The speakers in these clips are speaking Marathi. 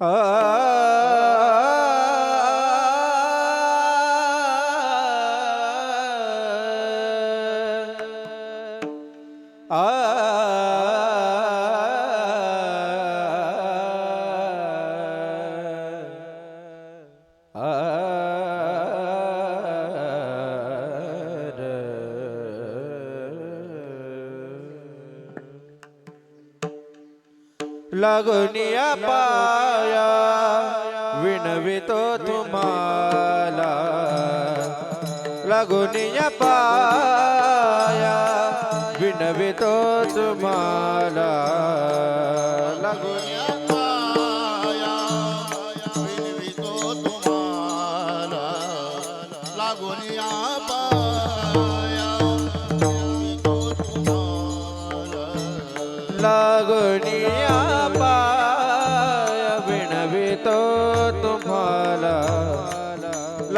ਆ लागनिया पाया विनवितो तुम्हाला. लागनिया पाया विनवितो तुम्हाला. लागनिया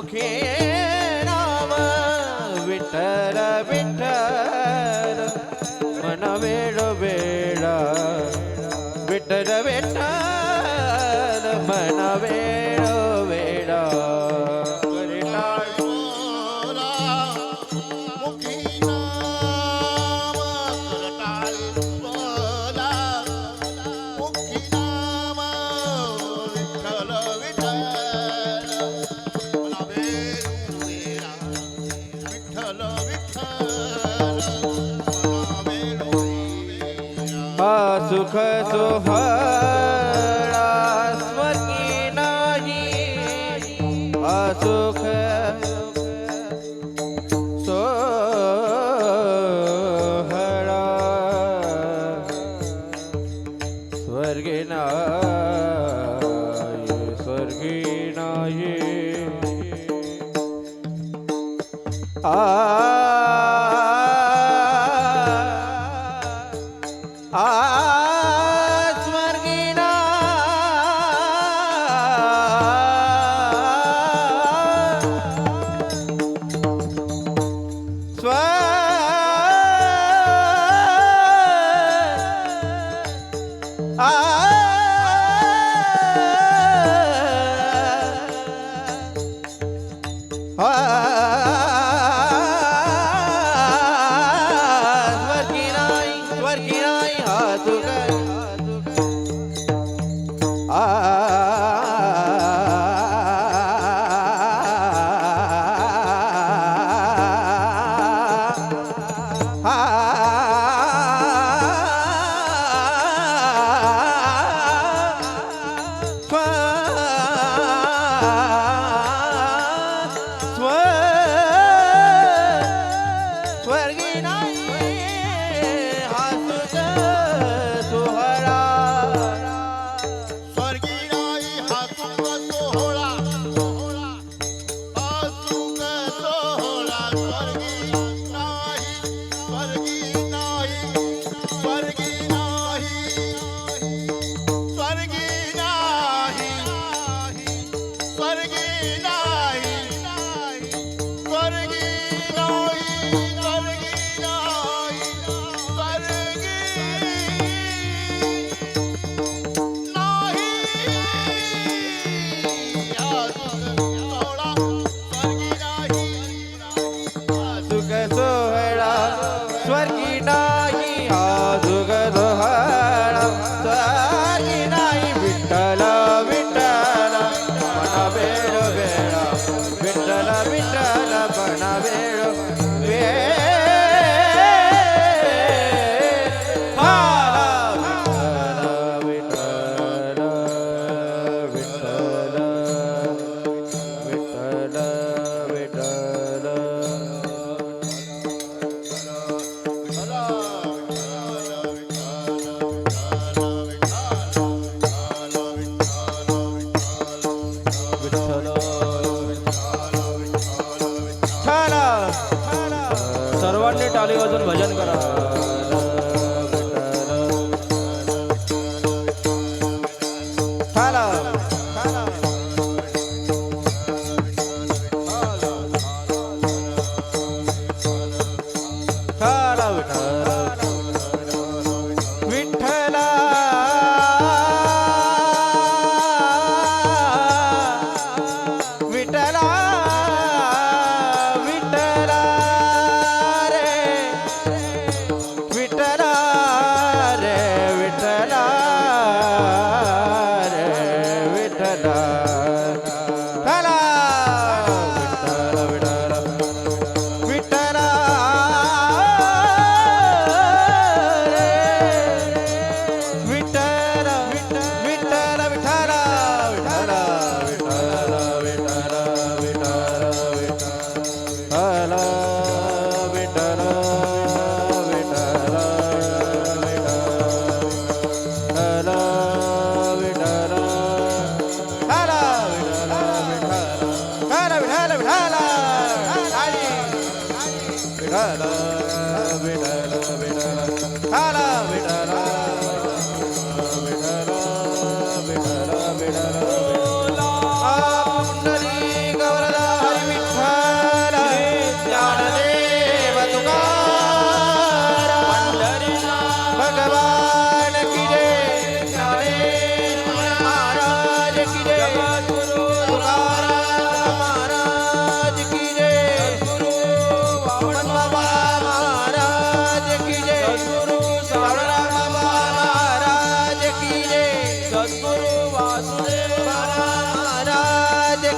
सुखेणाम विठ्ठल विठ्ठल सोहळा स्वकी नाही असुख सोहळा स्वर्गी नाही I सर्वांनी टाळी वाजून भजन करा la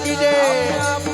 કી